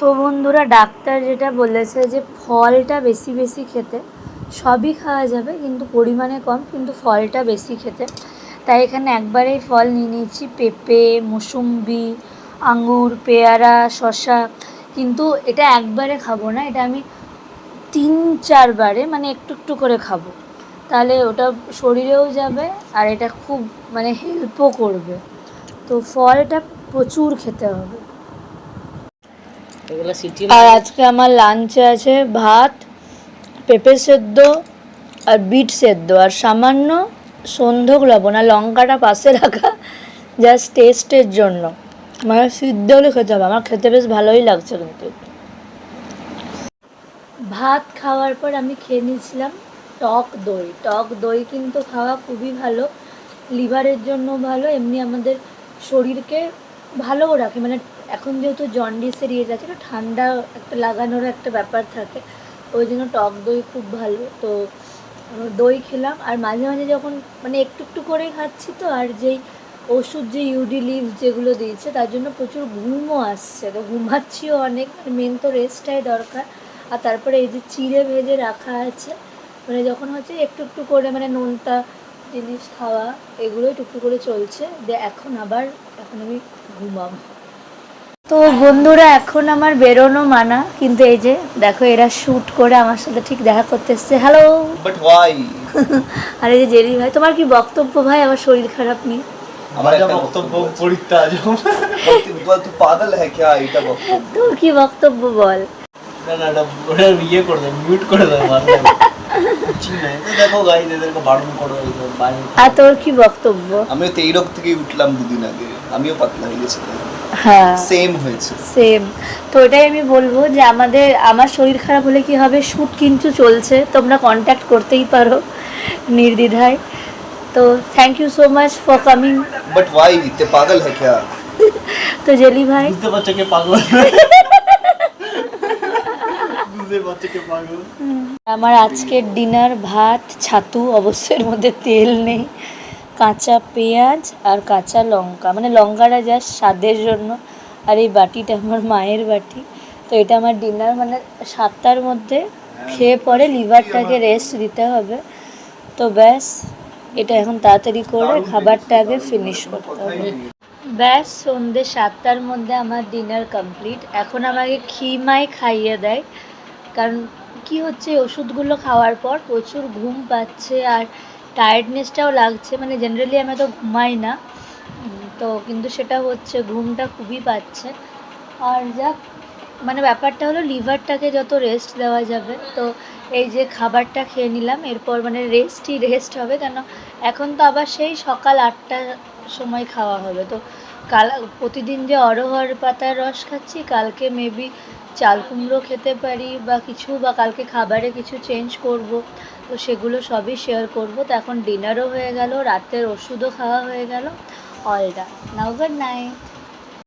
তো বন্ধুরা, ডাক্তার যেটা বলেছে যে ফলটা বেশি বেশি খেতে সবই খাওয়া যাবে, কিন্তু পরিমাণে কম, কিন্তু ফলটা বেশি খেতে। তাই এখানে একবারেই ফল নিয়ে নিয়েছি, পেঁপে, মুসুম্বি, আঙ্গুর, পেয়ারা শশা কিন্তু এটা একবারে খাব না, এটা আমি তিন চারবারে মানে একটু একটু করে খাব। তাহলে ওটা শরীরেও যাবে আর এটা খুব মানে হেল্পও করবে। তো ফলটা প্রচুর খেতে হবে। এগুলো সিটি আর আজকে আমার লাঞ্চে আছে ভাত, পেঁপে সেদ্ধ আর বিট সেদ্ধ। আর সামান্য সন্ধক লবণ আর লঙ্কাটা পাশে রাখা জাস্ট টেস্টের জন্য। মানে সিদ্ধ হলে খেতে হবে। আমার খেতে বেশ ভালোই লাগছে কিন্তু। ভাত খাওয়ার পর আমি খেয়ে নিয়েছিলাম টক দই। টক দই কিন্তু খাওয়া খুবই ভালো। লিভারের জন্য ভালো। এমনি আমাদের শরীরকে ভালোও রাখে। মানে এখন যেহেতু জন্ডিস এরিয়ে যাচ্ছে একটু ঠান্ডা একটা লাগানোর একটা ব্যাপার থাকে। ওই জন্য টক দই খুব ভালো। তো দই খেলাম। আর মাঝে মাঝে যখন মানে একটু একটু করেই খাচ্ছি তো, আর যেই ওষুধ, যে ইউডি লিভ যেগুলো দিয়েছে, তার জন্য প্রচুর ঘুমও আসছে। তো ঘুমাচ্ছিও অনেক। মেন তো রেস্টটাই দরকার। আর তারপরে এই যে চিড়ে ভেজে রাখা আছে মানে যখন হচ্ছে একটু একটু করে মানে নোনতা জিনিস খাওয়া এগুলোই টুকটু করে চলছে। যে এখন আবার এখন আমি ঘুমাবো। তো বন্ধুরা এখন আমার বেরোনো মানা কিন্তু এই যে দেখো এরা শ্যুট করে আমার সাথে ঠিক দেখা করতে এসছে। হ্যালো বাট ওয়াই আর এই যে জেরি ভাই তোমার কি বক্তব্য ভাই? আমার শরীর খারাপ নিয়ে আমার একটা বক্তব্য পরিত্যাজ তুই পাগল হ্যাঁ क्या এটা বক্তব্য। তোর কি বক্তব্য বল? না না ওটা ইয়ে করে দেয় মিউট করে মানে নাই দেখো গাইজ এদেরকে বারণ করো এই তো বাইরে আর তোর কি বক্তব্য? আমিও তো এই রোগ থেকে উঠলাম দুদিন আগে। আমিও পাতলা হয়ে গেছিলাম হ্যাঁ। সেম হয়েছে। সেম তো ওটাই আমি বলব যে আমাদের আমার শরীর খারাপ হলে কি হবে? শ্যুট কিন্তু চলছে। তোমরা কন্ট্যাক্ট করতেই পারো নির্দ্বিধায়। তো thank you so much for coming but why তে পাগল হ্যাঁ क्या তো জেলি ভাই। বুঝতে পারছ কে পাগল বুঝতে পারছ কে পাগল আমার আজকের ডিনার ভাত ছাতু অবশ্যই মধ্যে তেল নেই। কাঁচা পেঁয়াজ আর কাঁচা লঙ্কা। মানে লঙ্কাটা জাস্ট স্বাদের জন্য। আর এই বাটিটা আমার মায়ের বাটি। তো এটা আমার ডিনার মানে সাতটার মধ্যে খেয়ে পরে লিভারটাকে রেস্ট দিতে হবে। তো ব্যাস এটা এখন তাড়াতাড়ি করে খাবারটা আগে ফিনিশ করতে হবে। ব্যাস সন্ধ্যে সাতটার মধ্যে আমার ডিনার কমপ্লিট এখন আমাকে খিমাই খাইয়ে দেয়। কারণ কি হচ্ছে, ওষুধগুলো খাওয়ার পর প্রচুর ঘুম পাচ্ছে আর টায়ার্ডনেসটাও লাগছে। মানে জেনারেলি আমি তো ঘুমাই না। তো কিন্তু সেটা হচ্ছে, ঘুমটা খুবই পাচ্ছে। আর যাক মানে ব্যাপারটা হলো লিভারটাকে যত রেস্ট দেওয়া যাবে, তো এই যে খাবারটা খেয়ে নিলাম, এরপর মানে রেস্টই রেস্ট হবে, কেন এখন তো আবার সেই সকাল আটটার সময় খাওয়া হবে। তো কাল, প্রতিদিন যে অরহর পাতার রস খাচ্ছি, কালকে মেবি চাল কুমড়ো খেতে পারি বা কিছু, বা কালকে খাবারে কিছু চেঞ্জ করব, তো সেগুলো সবই শেয়ার করব। তো এখন ডিনারও হয়ে গেল, রাতের ওষুধও খাওয়া হয়ে গেল। All done now good night